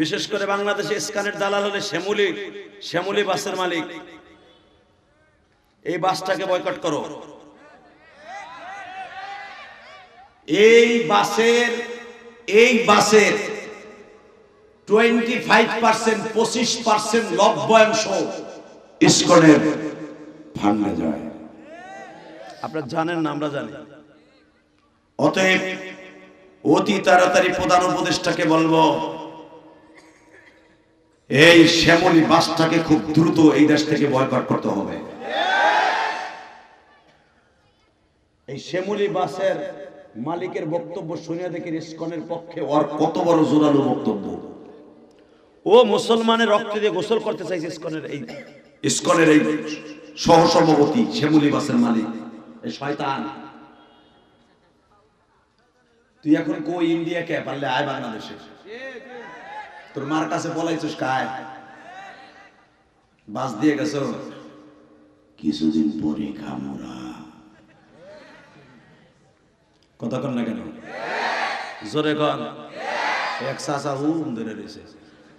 বিশেষ করে বাংলাদেশে স্কানের দালাল হলে শ্যামলি শ্যামলি বাসের মালিক। এই বাসটাকে বয়কট করো। এই বাসের এই বাসের টোয়েন্টি ফাইভ পার্সেন্ট পঁচিশ পার্সেন্ট লভ্যাংশ ইস্কনের ফান্ডে যায়। আপনারা জানেন না, আমরা জানি। অতএব অতি তাড়াতাড়ি প্রধান উপদেষ্টাকে বলব এই শ্যামলী বাসটাকে খুব দ্রুত এই দেশ থেকে বয়কট করতে হবে। এই শ্যামলী বাসের মালিকের বক্তব্য শুনে দেখি ইস্কনের পক্ষে ওর কত বড় জোরালো বক্তব্য। ও মুসলমানের রক্ত দিয়ে গোসল করতে চাইছে ইস্কনের এই ইস্কনের এই সহসভাপতি শ্যামলী বাসের মালিক। এই শয়তান। তুই এখন কো ইন্ডিয়া কে? পারলে আয় বাংলাদেশে। তোর মার কাছে বলাইছিস কায়? বাস দিয়ে গেছো? কিছুদিন পরে খামোরা কথা কন না কেন? জোরে কন। এক চাচা হুম ধরে রয়েছে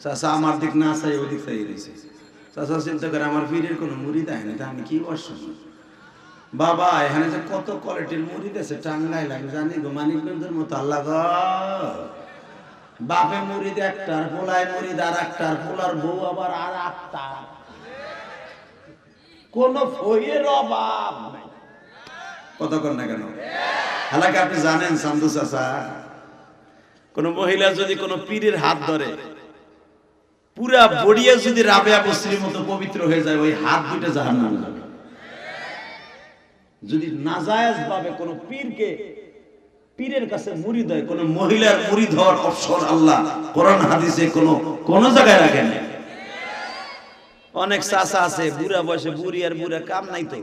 চাচা আমার দিক না চাই ওই দিক চাই রয়েছে চাচা চিন্তা করে আমার পীরের কোনো মুড়ি দেয় না আমি কি বসব বাবা এখানে যে কত কোয়ালিটির মুড়ি দেছে টাঙ্গাই লাগে জানি গো মানিকগঞ্জের মতো আল্লাহ বাপে মুড়িদ একটার পোলায় মুড়িদ আর একটার পোলার বউ আবার আর একটার কোন ফইয়ের অভাব কত কর না কেন? হালাকে আপনি জানেন, সান্দু চাচা, কোন মহিলা যদি কোন পীরের হাত ধরে, পুরা বড়িয়া যদি রাবেয়া বস্ত্রীর মতো পবিত্র হয়ে যায়, ওই হাত দুটো জাহান নামে যাবে। যদি নাজায়েজ ভাবে কোন পীরকে পীরের কাছে মুড়ি দেয়, কোন মহিলার মুড়ি ধর অপসর আল্লাহ কোরআন, হাদিসে কোন কোন জায়গায় রাখেন অনেক চাষা আছে, বুড়া বয়সে বুড়ি আর বুড়া কাম নাই তো।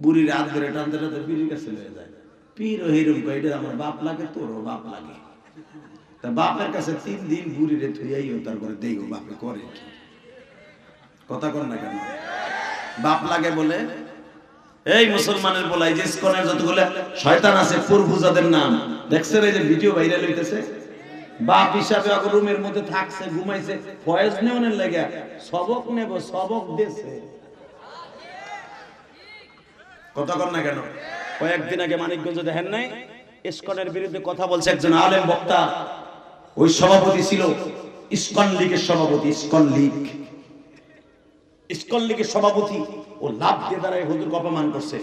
বুড়ির হাত ধরে টানতে টানতে পীরের কাছে লয়ে যায়। পীর হিরম কয়, এটা আমার বাপ লাগে, তোরও বাপ লাগে। তা বাপের কাছে তিন দিন বুড়ি বুড়িরে থুইয়াইও তারপরে দেখো বাপে করে। কথা কর না কেন? বাপ লাগে বলে এই মুসলমানের বলাই যে ইসকনের যতগুলো শয়তান আছে, পূর্বজাদের নাম। দেখছেন এই যে ভিডিও ভাইরাল হইতেছে? বাপ হিসাবে রুমের মধ্যে থাকছে, ঘুমাইছে, ফয়েজ নেওয়ানের লাগে সবক নেব, সবক দেশে কথা কর না কেন? কয়েকদিন আগে মানিকগঞ্জ দেখেন নাই? ইসকনের বিরুদ্ধে কথা বলছে একজন আলেম বক্তা। ওই সভাপতি ছিল ইসকন লীগের সভাপতি, ইসকন লীগ। ইসকন লীগের সভাপতি। ও লাভ দিয়ে দাঁড়ায় হুজুরকে অপমান করছে।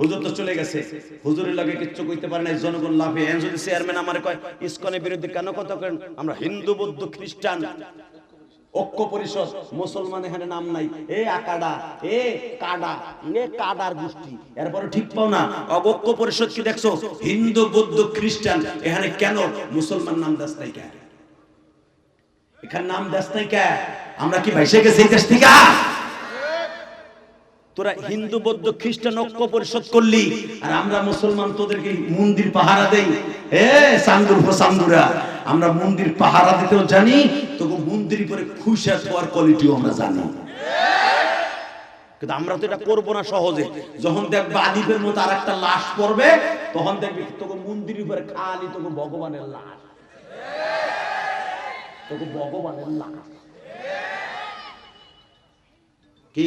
হুজুর তো চলে গেছে। হুজুরের লাগে কিচ্ছু কইতে পারে না জনগণ লাভে। এন যদি চেয়ারম্যান আমার কয়, ইসকনের বিরুদ্ধে কেন কথা করেন আমরা হিন্দু, বৌদ্ধ, খ্রিস্টান, ঐক্য পরিষদ, মুসলমান এখানে নাম নাই। এ আকাডা, এ কাডা, এ কাডার গোষ্ঠী। এরপরে ঠিক পাও না। অবক্য পরিষদ কি দেখছ? হিন্দু, বৌদ্ধ, খ্রিস্টান, এখানে কেন মুসলমান নাম দাস নাই কেন এখানে নাম দাস নাই কে? আমরা কি ভাইসে গেছি দেশ থেকে? তোরা হিন্দু, বৌদ্ধ, খ্রিস্টান ঐক্য পরিষদ করলি, আর আমরা মুসলমান তোদেরকে মন্দির পাহারা দেই। এ চান্দুর চান্দুরা আমরা মন্দির পাহারা দিতেও জানি, তোকে মন্দির করে খুশা হওয়ার কোয়ালিটিও আমরা জানি। কিন্তু আমরা তো এটা করব না সহজে। যখন দেখবে আদিপের মতো আর একটা লাশ পড়বে, তখন দেখবি তোকে মন্দির উপরে খালি তোকে ভগবানের লাশ। তোকে ভগবানের লাশ। কি?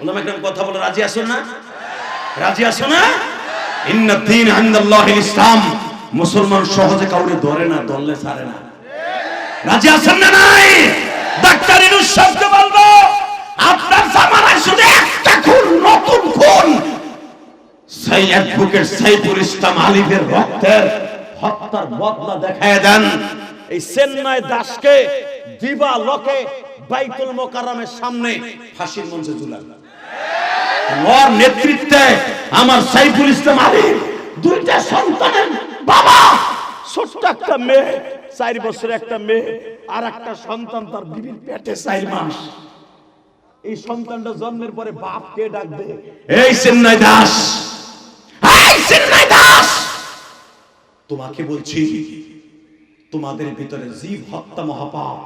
কথা বলে রাজি আছো না? রাজি আছো না? ইন্নাদ্দিন ইনদাল্লাহিল ইসলাম। মুসলমান সহজে কাউরে ধরে না দললে ছাড়ে না। রাজি আছেন না নাই? ডাক্তার সাহেবকে বলব আপনার জামানায় শুধু একটা খুন, নতুন খুন। সেই অ্যাডভোকেট সাইফুল ইসলাম আলিফের রক্তের হত্যার বদলা দেখায় দেন। এই চেন্নাই দাসকে দিবা লোকে বাইতুল মোকাররমের সামনে ফাঁসির মঞ্চে ঝুলান। ওর নেতৃত্বে আমার সাইফুল ইসলাম আলী, দুইটা সন্তানের বাবা, ছোট্ট একটা মেয়ে, চার বছরের একটা মেয়ে, আর একটা সন্তান তার বিবির পেটে চার মাস। এই সন্তানটা জন্মের পরে বাপ কে ডাকবে এই চেন্নাই দাস। এই চেন্নাই দাস। তোমাকে বলছি, তোমাদের ভিতরে জীব হত্যা মহাপাপ।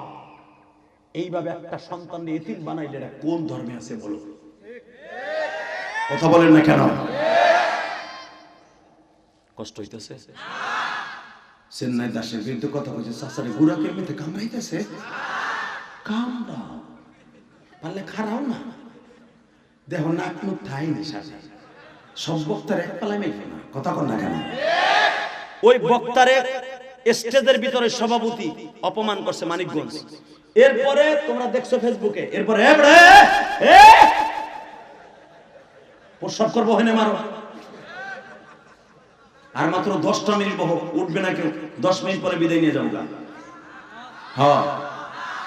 এইভাবে একটা সন্তান এতিম বানাইলে কোন ধর্মে আছে বলো? কথা বলেন না কেন? কষ্ট হইতেছে। চেন্নাই দাসের বিরুদ্ধে কথা বলছে সাসারে গুড়াকে এমনিতে কামড়াইতেছে। কামড়াও। পারলে খারাও না। দেহ নাক মুখ ঠাই নি সাথে। সব বক্তার এক পালায় মেঘে না। কথা কর না কেন? ওই বক্তারে স্টেজের ভিতরে সভাপতি অপমান করছে মানিকগঞ্জ। এরপরে তোমরা দেখছ ফেসবুকে এরপরে প্রস্রাব করব হেনে মারো। আর মাত্র দশটা মিনিট বহ, উঠবে না কেউ। দশ মিনিট পরে বিদায় নিয়ে যাব হ্যাঁ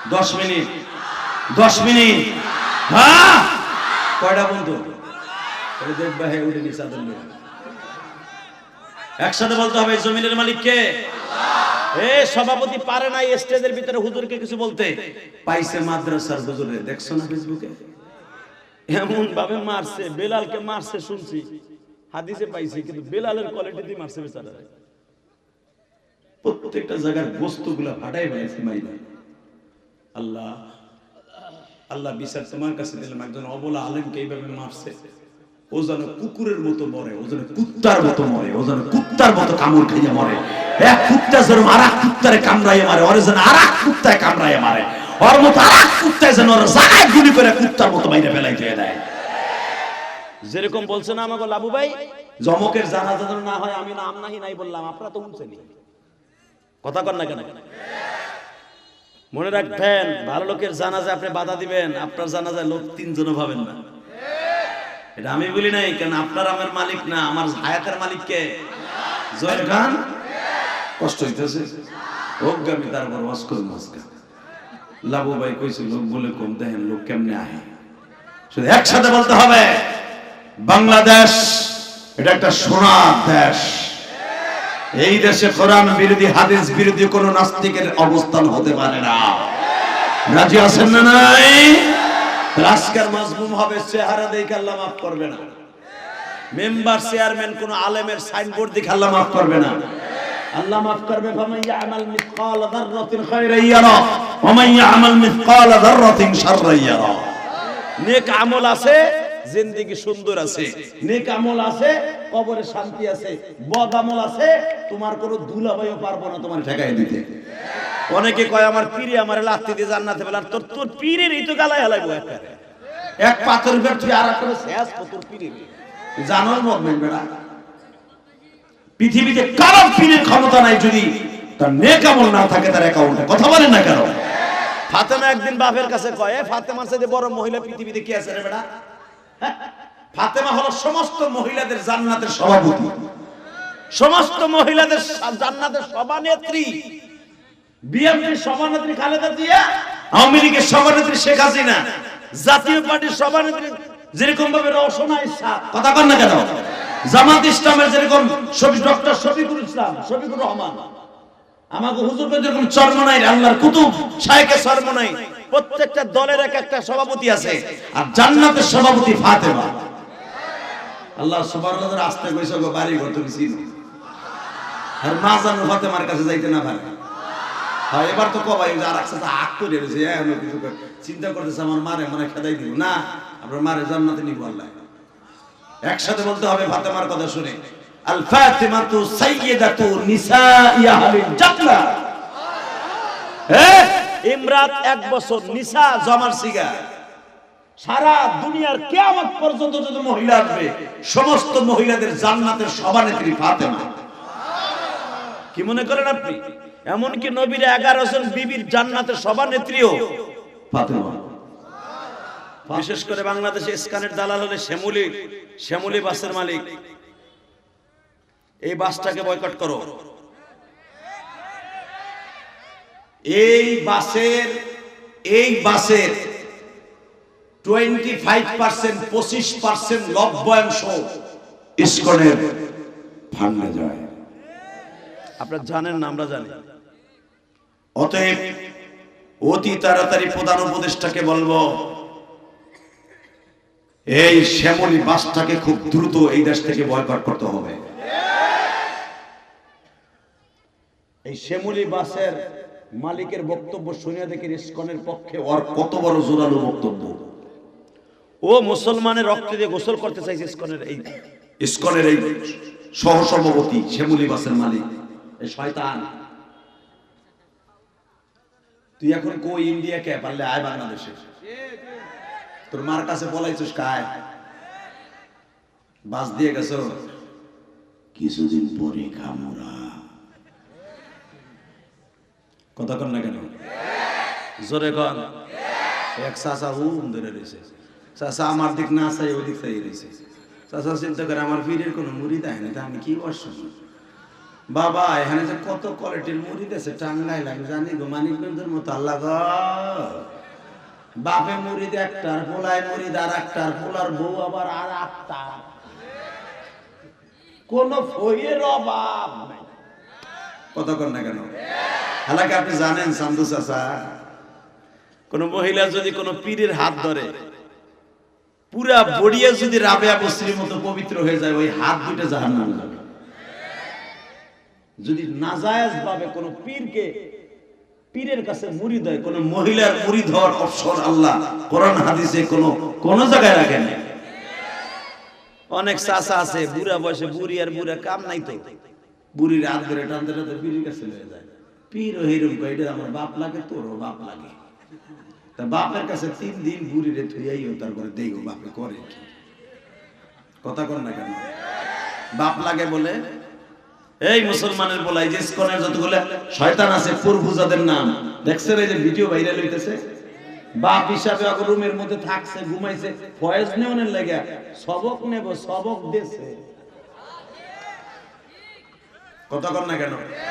দশ মিনিট। দশ মিনিট। হ্যাঁ কয়টা বন্ধু? দেখবা হ্যাঁ উঠে নিচে। একসাথে বলতে হবে, জমিনের মালিক কে? এ, সভাপতি পারে না স্টেজের ভিতরে হুজুরকে কিছু বলতে। পাইছে মাদ্রাসার হুজুরে। দেখছ না ফেসবুকে? এমন ভাবে মারছে, বেলালকে মারছে শুনছি। হাদিসে পাইছি, কিন্তু বেলালের কোয়ালিটি দিয়ে মারছে বেচারা। প্রত্যেকটা জায়গার বস্তুগুলা ফাটাই ফেলেছে মাইনা আল্লাহ আল্লাহ বিচার তোমার কাছে দিলাম, একজন অবলা আলেমকে এইভাবে মারছে। ও যেন কুকুরের মতো মরে, ও যেন কুত্তার মতো মরে, ও যেন কুত্তার মতো কামড় খাইয়ে মরে। এক কুত্তা যেন আর এক কুত্তারে কামড়াইয়ে মারে ওরে যেন আর এক কুত্তায় কামড়াইয়ে মারে। ওর মতো আর এক কুত্তায় যেন ওর জায়গায় গুলি করে কুত্তার মতো বাইরে ফেলাই দিয়ে দেয়। যেরকম বলছে না আমাকে লাবু ভাই, জমকের জানাজা যেন না হয়, আমি নাম নাহি নাই বললাম, আপনারা তো উঠছেনি কথা কর না কেন? মনে রাখবেন, ভালো লোকের জানাজা আপনি বাধা দিবেন, আপনার জানাজায় লোক তিনজনও ভাবেন না। এটা আমি বলি নাই, কেন আপনার আমার মালিক না, আমার হায়াতের মালিক কে? জয়ের খান? কষ্ট হইতেছে। অজ্ঞামী তারপর অস্কর মাস্কা লাবু ভাই কইছে লোক বলে কম, দেখেন লোক কেমনে আহে? শুধু একসাথে বলতে হবে, বাংলাদেশ, এটা একটা সোনার দেশ। এই দেশে কোরআন বিরোধী, হাদিস বিরোধী কোন নাস্তিকের অবস্থান হতে পারে না। রাজি আছেন না নাই? আজকের মাজমুম হবে, চেহারা দেখে আল্লাহ মাফ করবে না। মেম্বার, চেয়ারম্যান, কোন আলেমের সাইনবোর্ড দেখে আল্লাহ মাফ করবে না। আল্লাহ মাফ করবে, ফামান ইয়ামাল মিসকাল যাররাতিন খায়রান ইয়ারা ওয়া মান ইয়ামাল মিসকাল যাররাতিন শাররান ইয়ারা। নেক আমল আছে, জিন্দেগি সুন্দর আছে। নেক আমল আছে, কবরে শান্তি আছে। বদ আমল আছে, তোমার কোনো দুলাভাইও পারব না তোমার ঠেকাই দিতে। অনেকে কয়, আমার পীরে আমার লাত্তি দিয়ে জান্নাতে আর তোর তোর পীরের এই তো গালায় হেলাইবো একটা এক পাথর তুই আর একটা শেষ তোর পীরের। জানোর মত বেড়া। পৃথিবীতে কারও পীরের ক্ষমতা নাই যদি তার নেক আমল না থাকে, তার অ্যাকাউন্টে কথা বলেন না কেন? ফাতেমা একদিন বাপের কাছে কয় ফাতেমার সাথে বড় মহিলা পৃথিবীতে কি আছে রে বেটা? হ্যাঁ? ফাতেমা হলো সমস্ত মহিলাদের জান্নাতের সভাপতি। সমস্ত মহিলাদের জান্নাতের সভানেত্রী। বিএনপির সভানেত্রী খালেদা জিয়া, আওয়ামী লীগের সভানেত্রী শেখ হাসিনা। জাতীয় পার্টির সভানেত্রী যেরকম ভাবে রওশনা কথা কন না কেন? জামাত ইসলামের যেরকম ডক্টর শফিকুল ইসলাম, শফিকুর রহমান। আমাকে হুজুর যেরকম চর্মনাই আল্লাহর কুতুব শায়েখে চর্মনাই, প্রত্যেকটা দলের এক একটা সভাপতি আছে, আর জান্নাতের সভাপতি ফাতেমা। আল্লাহ সুবহানাহু আসতে কইছো, গো, বাড়ি ঘর তুমি চিনো? আর মা জানো কাছে যাইতে না পারে। হ্যাঁ এবার তো কবাই যে আর আগ রয়েছে এখন কিছু চিন্তা করতেছে, আমার মারে, মনে খেদাই দিব। না আপনার মারে জান্নাতে নিব আল্লাহ। একসাথে বলতে হবে ফাতেমার কথা শুনে। আল ফাতিমাতু সাইয়্যিদাতু জান্নাহ। ইমরাত এক বছর নিসা জমার সিগা। সারা দুনিয়ার পর্যন্ত যত মহিলা আসবে, সমস্ত মহিলাদের জান্নাতের সভানেত্রী ফাতেমা। কি মনে করেন আপনি? এমনকি নবীর এগারো জন বিবির জান্নাতের সভানেত্রীও ফাতেমা। বিশেষ করে বাংলাদেশে স্কানের দালাল হলে শ্যামলি শ্যামলি বাসের মালিক। এই বাসটাকে বয়কট করো। এই বাসের এই বাসের টোয়েন্টি ফাইভ পার্সেন্ট পঁচিশ পার্সেন্ট লভ্যাংশ ইস্কনের ফান্ডে যায়। আপনারা জানেন না, আমরা জানি। অতএব অতি তাড়াতাড়ি প্রধান উপদেষ্টাকে বলব এই শ্যামলী বাসটাকে খুব দ্রুত এই দেশ থেকে বয়কট করতে হবে। এই শ্যামলী বাসের মালিকের বক্তব্য শুনে দেখি ইস্কনের পক্ষে ওর কত বড় জোরালো বক্তব্য। ও মুসলমানের রক্ত দিয়ে গোসল করতে চাইছে ইস্কনের এই ইস্কনের এই সহসভাপতি শ্যামলী বাসের মালিক। এই শয়তান। তুই এখন কই ইন্ডিয়া কে? পারলে আয় বাংলাদেশে। তোর মার কাছে বলাইছিস কায়? বাস দিয়ে গেছো? কিছুদিন পরে খামোরা কথা কর না কেন? জোরে কর এক চাচা হুম ধরে রয়েছে। চাচা আমার দিক না চাই ওই দিক চাই রয়েছে। চাচা চিন্তা করে আমার পীরের কোনো মুড়ি দেয় না তা আমি কি বসব বাবা এখানে যে কত কোয়ালিটির মুড়ি দিয়েছে টাঙ্গাইল আমি জানি গো মানিকগঞ্জের মতো আল্লাহ গো। বাপে মুড়িদ একটার, পোলায় মুড়িদ আর একটার, পোলার বউ আবার আর আটটা কোন ফইয়ের অভাব কতক্ষণ না কেন? হালাকে আপনি জানেন সান্দু কোন মহিলা যদি কোন পীরের হাত ধরে, পুরা বড়িয়া যদি রাবেয়া বস্তির মতো পবিত্র হয়ে যায়, ওই হাত দুটো জাহান যদি নাজায়েজ ভাবে কোন পীরকে পীরের কাছে মুড়ি দেয়, কোন মহিলার মুড়ি ধর অপশন আল্লাহ। কোরআন, হাদিসে কোন কোন জায়গায় রাখেন অনেক চাচা আছে, বুড়া বয়সে বুড়ি আর বুড়া, কাম নাই তো। বুড়ির হাত ধরে টানতে টানতে পীরের কাছে লয়ে যায়। পীর হিরম কয় এটা আমার বাপ লাগে, তোরও বাপ লাগে। তা বাপের কাছে তিন দিন বুড়িরে থুইয়াইও, তারপরে দেখো বাপে করে কথা কর না কেন? বাপ লাগে বলে এই মুসলমানের বলাই যে ইসকনের যতগুলো শয়তান আছে, পূর্বজাদের নাম। দেখছেন এই যে ভিডিও ভাইরাল হইতেছে? বাপ হিসাবে অগর রুমের মধ্যে থাকছে, ঘুমাইছে, ফয়েজ নেওয়ানের লাগে সবক নেব, সবক দেশে কথা কর না কেন?